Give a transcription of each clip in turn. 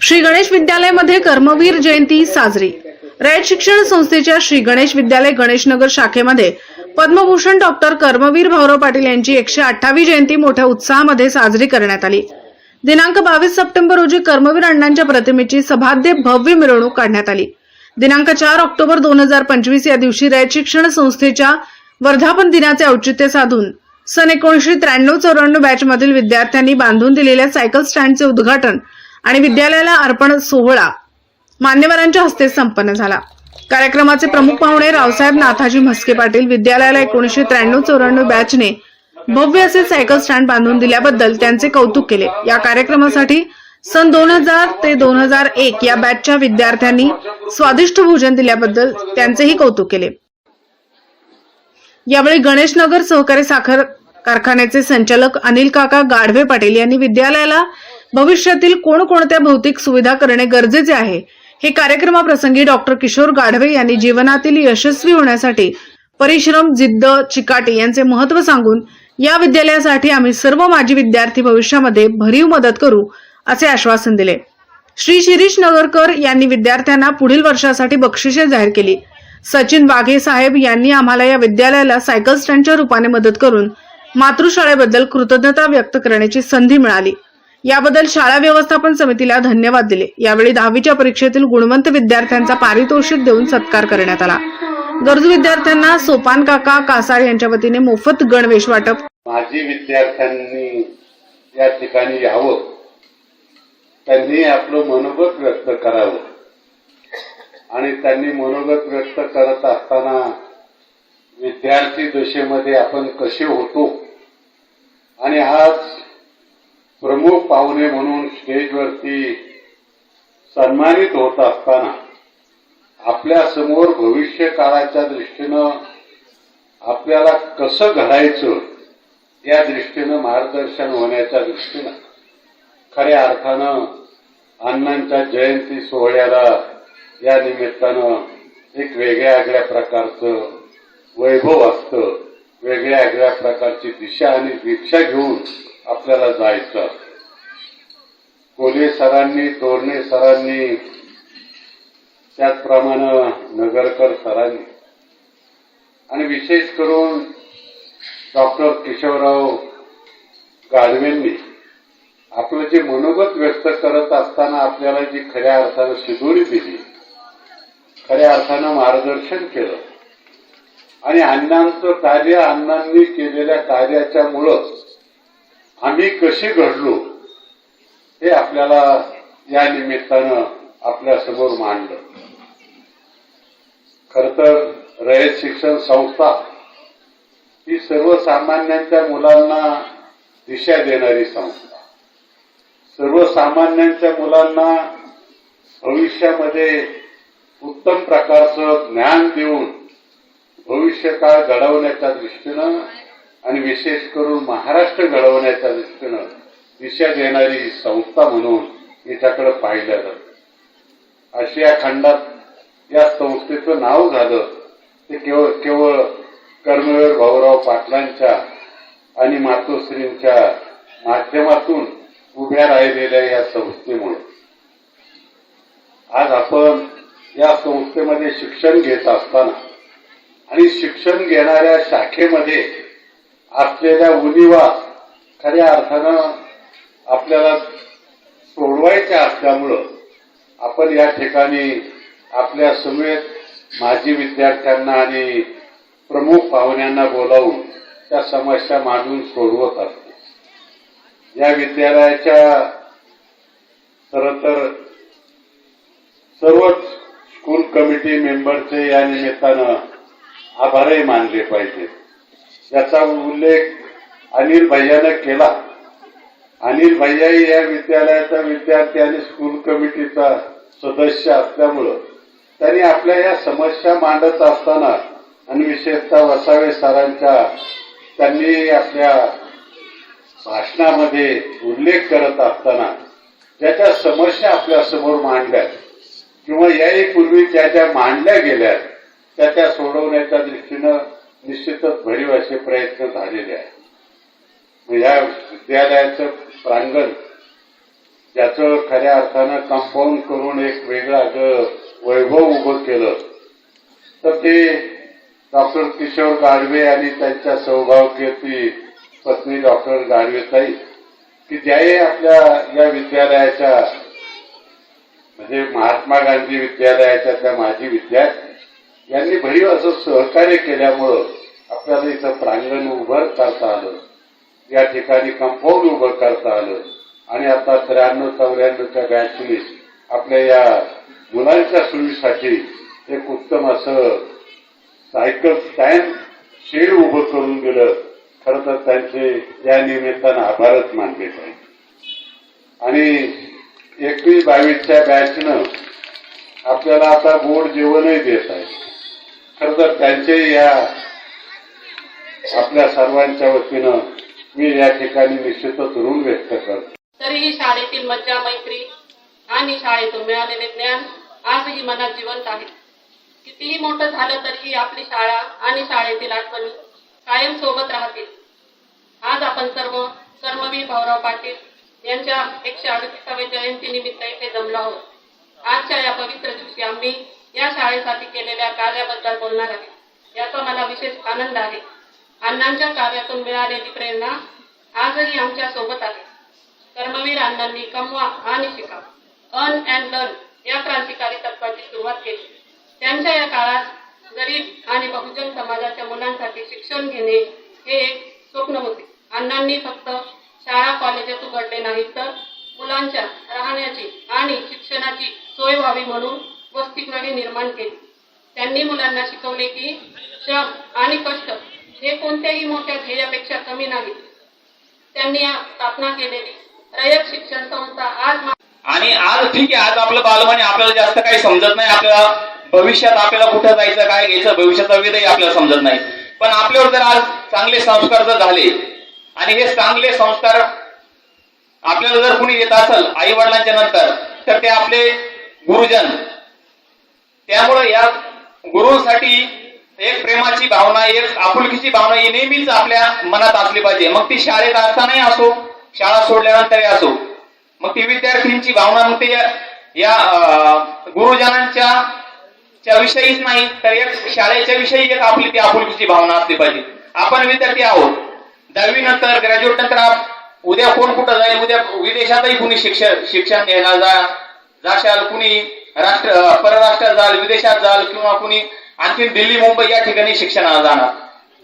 श्री गणेश विद्यालयामध्ये कर्मवीर जयंती साजरी. रयत शिक्षण संस्थेच्या श्री गणेश विद्यालय गणेशनगर शाखेमध्ये पद्मभूषण डॉक्टर कर्मवीर भाऊराव पाटील यांची एकशे अठ्ठावी जयंती मोठ्या उत्साहामध्ये साजरी करण्यात आली. दिनांक बावीस सप्टेंबर रोजी कर्मवीर अण्णांच्या प्रतिमेची सभाद्य भव्य मिरवणूक काढण्यात आली. दिनांक चार ऑक्टोबर दोन हजार पंचवीस या दिवशी रयत शिक्षण संस्थेच्या वर्धापन दिनाचे औचित्य साधून सन एकोणीसशे त्र्याण्णव चौऱ्याण्णव बॅच मधील विद्यार्थ्यांनी बांधून दिलेल्या सायकल स्टँडचे उद्घाटन आणि विद्यालयाला अर्पण सोहळा मान्यवरांच्या हस्ते संपन्न झाला. कार्यक्रमाचे प्रमुख पाहुणे रावसाहेब नाथाजी म्हस्के पाटील विद्यालयाला एकोणीसशे त्र्याण्णव चौऱ्याण्णव बॅचने भव्य असे सायकल स्टँड बांधून दिल्याबद्दल त्यांचे कौतुक केले. या कार्यक्रमासाठी सन दोन हजार ते दोन हजार एक या बॅचच्या विद्यार्थ्यांनी स्वादिष्ट भोजन दिल्याबद्दल त्यांचेही कौतुक केले. यावेळी गणेशनगर सहकारी साखर कारखान्याचे संचालक अनिल काका गाढवे पाटील यांनी विद्यालयाला भविष्यातील कोणकोणत्या भौतिक सुविधा करणे गरजेचे आहे? हे कार्यक्रमाप्रसंगी डॉक्टर किशोर गाढवे यांनी जीवनातील यशस्वी होण्यासाठी परिश्रम जिद्द चिकाटी यांचे महत्त्व सांगून या विद्यालयासाठी आम्ही सर्व माजी विद्यार्थी भविष्यामध्ये भरीव मदत करू असे आश्वासन दिले. श्री शिरीष नगरकर यांनी विद्यार्थ्यांना पुढील वर्षासाठी बक्षिसे जाहीर केली. सचिन वाघे साहेब यांनी आम्हाला या विद्यालयाला सायकल स्टँडच्या रूपाने मदत करून मातृशाळेबद्दल कृतज्ञता व्यक्त करण्याची संधी मिळाली. याबद्दल शाळा व्यवस्थापन समितीला धन्यवाद दिले. यावेळी दहावीच्या परीक्षेतील गुणवंत विद्यार्थ्यांचा पारितोषिक देऊन सत्कार करण्यात आला. गरजू विद्यार्थ्यांना सोपान काका कासाळ यांच्या वतीने मोफत गणवेश वाटप. माजी विद्यार्थ्यांनी या ठिकाणी यावं. त्यांनी आपलं मनोगत व्यक्त करावं. आणि त्यांनी मनोगत व्यक्त करत असताना विद्यार्थी दशेमध्ये आपण कसे होतो? आणि हा प्रमुख पाहुणे म्हणून स्टेजवरती सन्मानित होत असताना आपल्यासमोर भविष्य काळाच्या दृष्टीनं आपल्याला कसं घडायचं या दृष्टीनं मार्गदर्शन होण्याच्या दृष्टीनं खऱ्या अर्थानं अण्णांच्या जयंती सोहळ्याला या निमित्तानं एक वेगळ्या वेगळ्या प्रकारचं वैभव असतं वेगळ्या वेगळ्या प्रकारची दिशा आणि दीक्षा घेऊन आपल्याला जायचं असतं. कोले सरांनी तोरणे सरांनी त्याचप्रमाणे नगरकर सरांनी. आणि विशेष करून डॉक्टर किशोरराव गाढवेंनी आपलं जे मनोगत व्यक्त करत असताना आपल्याला जी खऱ्या अर्थानं शिदोरी दिली खऱ्या अर्थानं मार्गदर्शन केलं आणि अण्णांचं कार्य अण्णांनी केलेल्या कार्याच्यामुळं आम्ही कशी घडलो हे आपल्याला या निमित्तानं आपल्यासमोर मांडलं. खर तर रयत शिक्षण संस्था ही सर्वसामान्यांच्या मुलांना दिशा देणारी संस्था. सर्वसामान्यांच्या मुलांना भविष्यामध्ये उत्तम प्रकारचं ज्ञान देऊन भविष्यकाळ घडवण्याच्या दृष्टीनं आणि विशेष करून महाराष्ट्र घडवण्याच्या दृष्टीनं दिशा देणारी संस्था म्हणून हिच्याकडे पाहिलं जात. आशिया खंडात या संस्थेचं नाव झालं ते केवळ केवळ कर्मवीर भाऊराव पाटलांच्या आणि मातोश्रींच्या माध्यमातून उभ्या राहिलेल्या या संस्थेमुळे. आज आपण या संस्थेमध्ये शिक्षण घेत असताना आणि शिक्षण घेणाऱ्या शाखेमध्ये असलेल्या उनिवा खऱ्या अर्थानं आपल्याला सोडवायच्या असल्यामुळं आपण या ठिकाणी आपल्या समेत माजी विद्यार्थ्यांना आणि प्रमुख पाहुण्यांना बोलावून त्या समस्या मांडून सोडवत असतो. या विद्यालयाच्या खरं तर सर्वच स्कूल कमिटी मेंबरचे या निमित्तानं आभारही मानले पाहिजे याचा उल्लेख अनिल भैयानं केला. अनिल भैयाई या विद्यालयाचा विद्यार्थी आणि स्कूल कमिटीचा सदस्य असल्यामुळं त्यांनी आपल्या या समस्या मांडत असताना आणि विशेषतः वसावे सरांच्या त्यांनी आपल्या भाषणामध्ये उल्लेख करत असताना ज्याच्या समस्या आपल्यासमोर मांडल्या किंवा याही पूर्वी ज्या ज्या मांडल्या गेल्या त्या त्या सोडवण्याच्या दृष्टीनं निश्चितच भरीव असे प्रयत्न झालेले आहेत. या विद्यालयाचं प्रांगण. ज्याचं खऱ्या अर्थानं कंपाऊंड करून एक वेगळं अगं वैभव उभं केलं. तर ते डॉक्टर किशोर गाडवे आणि त्यांच्या सौभाग्यती पत्नी डॉक्टर गाडवेताई की ज्याही आपल्या या विद्यालयाच्या म्हणजे महात्मा गांधी विद्यालयाच्या त्या माजी विद्यार्थी यांनी भरीव असं सहकार्य केल्यामुळं आपल्याला इथं प्रांगण उभं करता आलं. या ठिकाणी कंपाऊंड उभं करता आलं. आणि आता त्र्याण्णव चौऱ्याण्णवच्या बॅचने आपल्या या मुलांच्या सोयीसाठी एक उत्तम असं सायकल स्टँड शेड उभं करून दिलं. खर तर त्यांचे या निमित्तानं आभारच मानले पाहिजे आणि एकवीस बावीसच्या बॅचनं आपल्याला आता गोड जेवणही देत आहे खर तर त्यांचे या आपल्या सर्वांच्या वतीनं मी या ठिकाणी निश्चितच ऋण व्यक्त करतो. तरीही शाळेतील मज्जा मैत्री आणि शाळेतून मिळालेले ज्ञान आजही मनात जिवंत आहे. कितीही मोठं झालं तरीही आपली शाळा आणि शाळेतील आठवणी कायम सोबत राहतील. आज आपण सर्व कर्मवीर भाऊराव पाटील यांच्या एकशे अडतीसाव्या जयंतीनिमित्त इथे जमलो आहोत. आजच्या या पवित्र दिवशी आम्ही या शाळेसाठी केलेल्या कार्याबद्दल बोलणार आहे. याचा मला विशेष आनंद आहे. अण्णांच्या कार्यातून मिळालेली प्रेरणा आजही आमच्यासोबत आहे. कर्मवीर अण्णांनी कमवा आणि शिका. अर्न अँड लर्न या क्रांतिकारी तत्वाची सुरुवात केली. त्यांच्या या काळात गरीब आणि बहुजन समाजाच्या मुलांसाठी शिक्षण घेणे हे एक स्वप्न होते. अण्णांनी फक्त शाळा कॉलेजेस उघडले नाहीत तर मुलांच्या राहण्याची आणि शिक्षणाची सोय व्हावी म्हणून वसतिगृहे निर्माण केली. त्यांनी मुलांना शिकवले की श्रम आणि कष्ट हे कोणत्याही मोठ्या ध्येयापेक्षा कमी नाही. त्यांनी स्थापना केलेली. रयत शिक्षण संस्था आज आणि आज ठीक आहे आज आपलं बालवाणी आपल्याला जास्त काही समजत नाही आपल्याला भविष्यात आपल्याला कुठं जायचं काय घ्यायचं भविष्याचा वेदही आपल्याला समजत नाही. पण आपल्यावर जर आज चांगले संस्कार जर झाले आणि हे चांगले संस्कार आपल्याला जर कुणी येत असेल आई वडिलांच्या नंतर तर ते आपले गुरुजन. त्यामुळे या गुरुसाठी एक प्रेमाची भावना एक आपुलकीची भावना ही नेहमीच आपल्या मनात असली पाहिजे. मग ती शाळेत असतानाही असो शाळा सोडल्यानंतरही असो मग ती विद्यार्थ्यांची भावना मग ते या- गुरुजनांच्या च्या विषयीच नाही तर एक शाळेच्या विषयी एक आपली ती आपुलकीची भावना असली पाहिजे. आपण विद्यार्थी आहोत. दहावी नंतर ग्रॅज्युएट नंतर उद्या कोण कुठं जाईल उद्या विदेशातही कुणी शिक्षण शिक्षण घ्यायला जा जाशाल कुणी राष्ट्र परराष्ट्रात जाल विदेशात जाल किंवा कुणी आणखी दिल्ली मुंबई या ठिकाणी शिक्षणाला जाणार.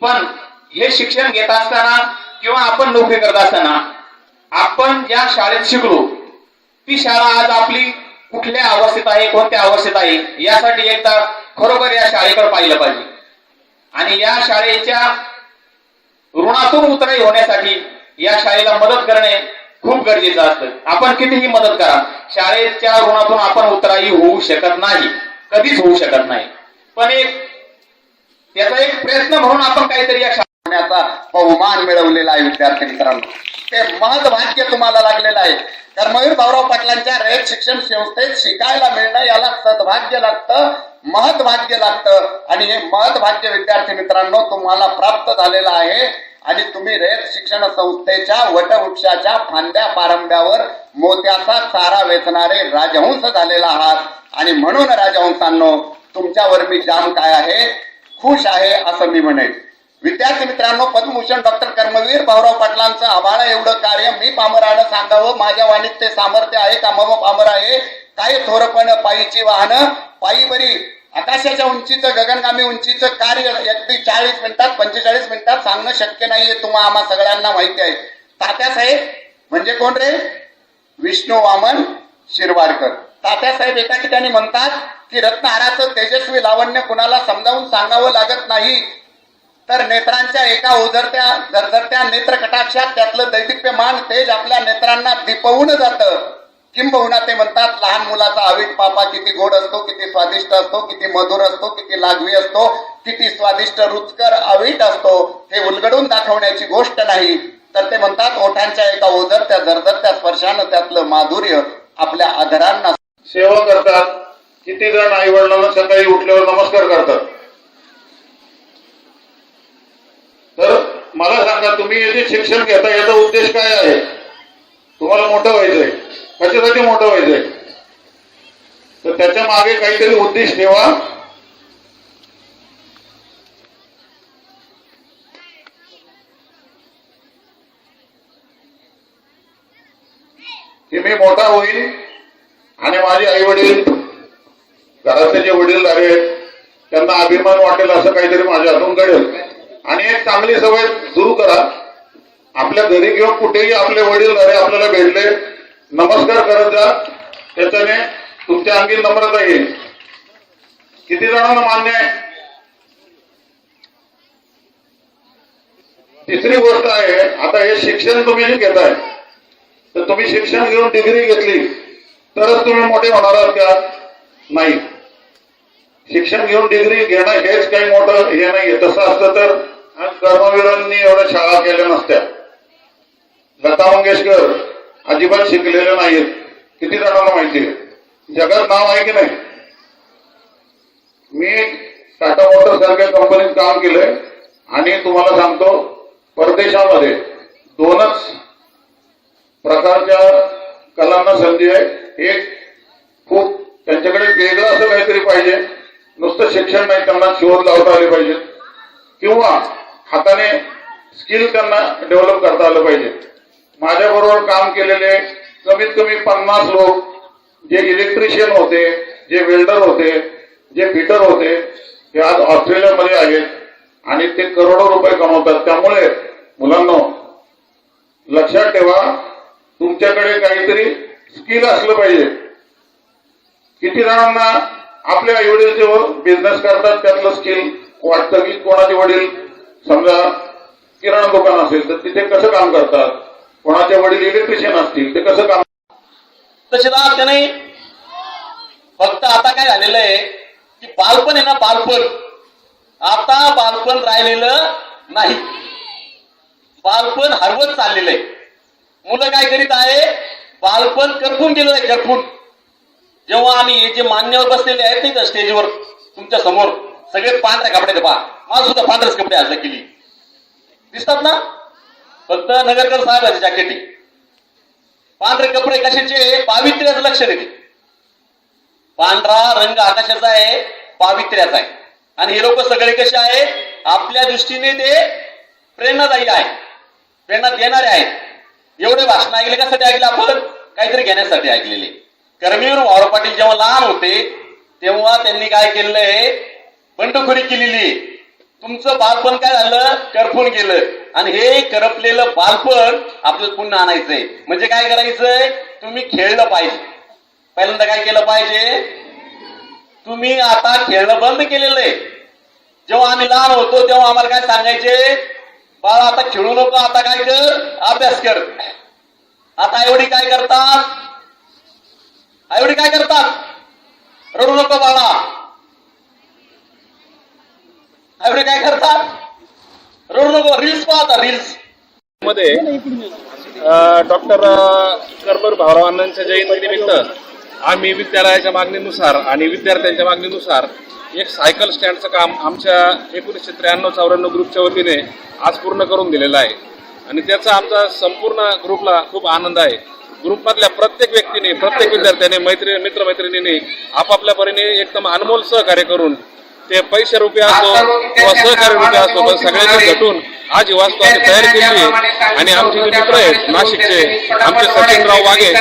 पण हे शिक्षण घेत असताना किंवा आपण नोकरी करत असताना आपण ज्या शाळेत शिकलो ती शाळा आज आपली कुठल्या अवस्थेत आहे कोणत्या अवस्थेत आहे यासाठी एकदा खरोखर या शाळेकडे पाहिलं पाहिजे. आणि या शाळेच्या ऋणातून उतराई होण्यासाठी या शाळेला मदत करणे खूप गरजेचं असतं. आपण कितीही मदत करा शाळेच्या ऋणातून आपण उतराई होऊ शकत नाही. कधीच होऊ शकत नाही. पण एक एक प्रयत्न म्हणून आपण काहीतरी या शाळण्याचा बहुमान मिळवलेला आहे विद्यार्थी मित्रांनो ते महद भाग्य तुम्हाला लागलेलं आहे. कर्मवीर भाऊराव पाटलांच्या रयत शिक्षण संस्थेत शिकायला मिळणं याला सद्भाग्य लागतं महत्भाग्य लागतं. आणि हे महत्भाग्य भाग्य विद्यार्थी मित्रांनो तुम्हाला प्राप्त झालेलं आहे. आणि तुम्ही रयत शिक्षण संस्थेच्या वटवृक्षाच्या फांद्या पारंब्यावर मोत्याचा चारा वेचणारे राजहंस झालेला आहात. आणि म्हणून राजहंसांनो तुमच्यावर मी जाम काय आहे खुश आहे असं मी म्हणेन. विद्यार्थी मित्रांनो पद्मभूषण डॉक्टर कर्मवीर भाऊराव पाटलांचं आभाळ एवढं कार्य मी पामरानं सांगावं. माझ्या वाणीत ते सामर्थ्य आहे का? मम पामर आहे. काय थोरपण पायीची वाहनं पायी बरी. आकाशाच्या उंचीचं गगनगामी उंचीचं कार्य अगदी चाळीस मिनिटात पंचेचाळीस मिनिटात सांगणं शक्य नाहीये तुम्हा आम्हा सगळ्यांना माहिती आहे. तात्यासाहेब म्हणजे कोण रे? विष्णू वामन शिरवाडकर. तात्यासाहेब एका ठिकाणी म्हणतात की रत्नहाराचं तेजस्वी लावण्य कुणाला समजावून सांगावं लागत नाही. तर नेत्रांच्या एका उजरत्या झरझरत्या नेत्र कटाक्षात त्यातलं दैदिप्यमान तेज आपल्या नेत्रांना दिपवून जातं. किंबहुना ते म्हणतात लहान मुलाचा आवीट पापा किती गोड असतो किती स्वादिष्ट असतो किती मधुर असतो किती लागवी असतो किती स्वादिष्ट रुचकर आवीट असतो हे उलगडून दाखवण्याची गोष्ट नाही. तर ते म्हणतात ओठांच्या एका ओझरत्या झरझरत्या स्पर्शानं त्यातलं माधुर्य आपल्या आधारांना सेवा करतात. किती जण आई वडिलांना सकाळी उठल्यावर नमस्कार करतात? तर मला सांगा तुम्ही हे जे शिक्षण घेता याचा उद्देश काय आहे? तुम्हाला मोठं व्हायचंय. कशासाठी मोठं व्हायचंय? तर त्याच्यामागे काहीतरी उद्देश ठेवा. की मी मोठा होईल आणि माझे आई वडील घरातले जे वडील आहेत त्यांना अभिमान वाटेल असं काहीतरी माझ्या हातून घडेल. आणि एक चांगली सवय सुरू करा. आपल्या घरी किंवा कुठेही आपले वडील घरी आपल्याला भेटले नमस्कार करत जा. त्याच्याने तुमच्या अंगी नम्रता येईल. किती जणांना मान्य आहे? तिसरी गोष्ट आहे आता हे शिक्षण तुम्ही घेताय. तर तुम्ही शिक्षण घेऊन डिग्री घेतली. तरच तुम्ही मोठे होणार आहात का? नाही. शिक्षण घेऊन डिग्री घेणं हेच काही मोठं हे नाहीये. तसं असतं तर आज कर्मवीरांनी एवढ्या शाळा केल्या नसत्या. लता मंगेशकर अजिबात शिकलेले नाहीत. किती जणांना माहिती आहे? जगात नाव आहे की नाही? मी टाटा मोटर सारख्या कंपनीत काम केलंय आणि तुम्हाला सांगतो परदेशामध्ये दोनच प्रकारच्या कलांना संधी आहे. एक खूप त्यांच्याकडे वेगळं असं काहीतरी पाहिजे. नुसतं शिक्षण नाही त्यांना शोध लावता आले पाहिजे. किंवा हाताने स्किल त्यांना डेव्हलप करता आलं पाहिजे. माझ्या बरोबर काम केलेले कमीत कमी पन्नास लोक जे इलेक्ट्रिशियन होते जे वेल्डर होते जे फिटर होते हे आज ऑस्ट्रेलियामध्ये आहेत आणि ते करोडो रुपये कमवतात. त्यामुळे मुलांना लक्षात ठेवा तुमच्याकडे काहीतरी स्किल असलं पाहिजे. किती जणांना आपल्या आई वडील बिझनेस करतात त्यातलं स्किल वाटतं की कोणाचे वडील समजा किराणा दुकान असेल तर तिथे कसं काम करतात? कोणाचे वडील इलेक्ट्रिशियन असतील ते कसं काम तसे राहत नाही. फक्त आता काय झालेलं आहे की बालपण आहे ना बालपण. आता बालपण राहिलेलं नाही. बालपण हरवत चाललेलं आहे. मुलं काय करीत आहे? बालपण करपून गेलेलं आहे करपून जेव्हा आम्ही हे जे मान्यवर बसलेले आहेत नाही त्या स्टेजवर तुमच्यासमोर सगळे पांढऱ्या कपड्याचे पहा मला सुद्धा पांढरेच कपडे आज केली दिसतात ना? फक्त नगरकर साहेबाचे जॅकेट पांढरे कपडे कशाचे? पावित्र्याचं लक्ष देते. पांढरा रंग आकाशाचा आहे पावित्र्याचा आहे. आणि हे लोक सगळे कसे आहेत? आपल्या दृष्टीने ते प्रेरणादायी आहे प्रेरणा देणारे आहेत. एवढे भाषण ऐकले कशासाठी ऐकले आपण? काहीतरी घेण्यासाठी ऐकलेले. कर्मीवर वावर पाटील जेव्हा लहान होते तेव्हा त्यांनी काय केलंय बंडखोरी केलेली. तुमचं बालपण काय झालं? करपून गेलं. आणि हे करपलेलं बालपण आपल्याला पुन्हा आणायचंय. म्हणजे काय करायचंय? तुम्ही खेळलं पाहिजे. पहिल्यांदा काय केलं पाहिजे? तुम्ही आता खेळणं बंद केलेलं आहे. जेव्हा आम्ही लहान होतो तेव्हा आम्हाला काय सांगायचे? बाळा आता खेळू नको आता काय कर? अभ्यास कर. आता एवढी काय करतात? एवढी काय करतात? रडू नको बाळा. एवढे काय करतात? रडू नको रील्स पाहता रील्समध्ये डॉक्टर कर्मर भावरावांच्या जयंतीनिमित्त आम्ही विद्यालयाच्या मागणीनुसार आणि विद्यार्थ्यांच्या मागणीनुसार एक सायकल स्टँडचं काम आमच्या एकोणीसशे त्र्याण्णव चौऱ्याण्णव ग्रुपच्या वतीने आज पूर्ण करून दिलेलं आहे. आणि त्याचा आमचा संपूर्ण ग्रुपला खूप आनंद आहे. ग्रुपमधल्या प्रत्येक व्यक्तीने प्रत्येक विद्यार्थ्याने मैत्री मित्रमैत्रिणींनी आपापल्या परीने एकदम अनमोल सहकार्य करून ते पैसे रुपये असो किंवा सहकार्य रुपये असो पण सगळ्यांनी घटून आज वास्तू आम्ही तयार केली आहे. आणि आमचे जे मित्र आहेत नाशिकचे आमचे सचिनराव वाघे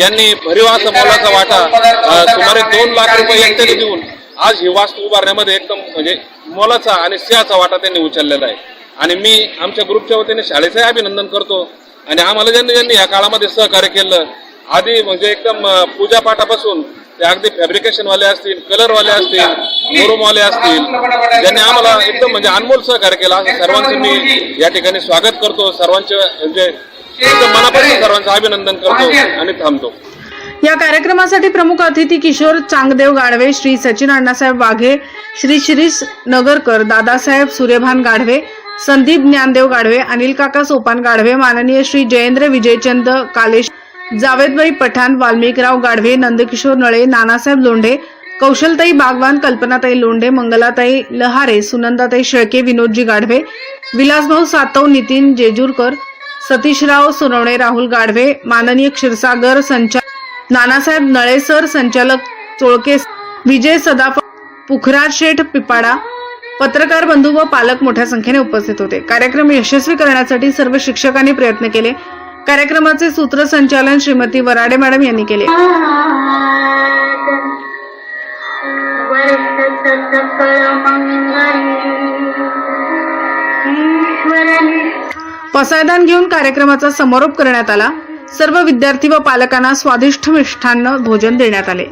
यांनी भरीव असा मोलाचा वाटा सुमारे दोन लाख रुपये एकट्याने देऊन आज ही वास्तू उभारण्यामध्ये एकदम म्हणजे मोलाचा आणि सिंहाचा वाटा त्यांनी उचललेला आहे. आणि मी आमच्या ग्रुपच्या वतीने शाळेचंही अभिनंदन करतो. आणि आम्हाला ज्यांनी ज्यांनी या काळामध्ये सहकार्य केलं आधी म्हणजे एकदम पूजापाठापासून ते अगदी फॅब्रिकेशन वाले असतील कलर वाले असतील मुरुम वाले असतील ज्यांनी आम्हाला एकदम म्हणजे अनमोल सहकार्य केला. सर्वांचं मी या ठिकाणी स्वागत करतो. सर्वांचे म्हणजे एकदम मनापासून सर्वांचं अभिनंदन करतो आणि थांबतो. या कार्यक्रमासाठी प्रमुख अतिथी किशोर चांगदेव गाढवे श्री सचिन अण्णासाहेब वाघे श्री शिरीष नगरकर दादासाहेब सूर्यभान गाढवे संदीप ज्ञानदेव गाढवे अनिल काका सोपान गाढवे माननीय श्री जयेंद्र विजयचंद कालेश जावेदबाई पठाण वाल्मिकराव गाढवे नंदकिशोर नळे नानासाहेब लोंढे कौशलताई बागवान कल्पनाताई लोंढे मंगलाताई लहारे सुनंदाताई शेळके विनोदजी गाढवे विलासभाऊ सातव नितीन जेजूरकर सतीशराव सोनवणे राहुल गाढवे माननीय क्षीरसागर संचार नानासाहेब नळेसर संचालक चोळके विजय सदाफ पुखराज शेठ पिपाडा पत्रकार बंधू व पालक मोठ्या संख्येने उपस्थित होते. कार्यक्रम यशस्वी करण्यासाठी सर्व शिक्षकांनी प्रयत्न केले. कार्यक्रमाचे सूत्रसंचालन श्रीमती वराडे मॅडम यांनी केले. पसायदान घेऊन कार्यक्रमाचा समारोप करण्यात आला. सर्व विद्यार्थी व पालकांना स्वादिष्ट मिष्ठान्न भोजन देण्यात आले.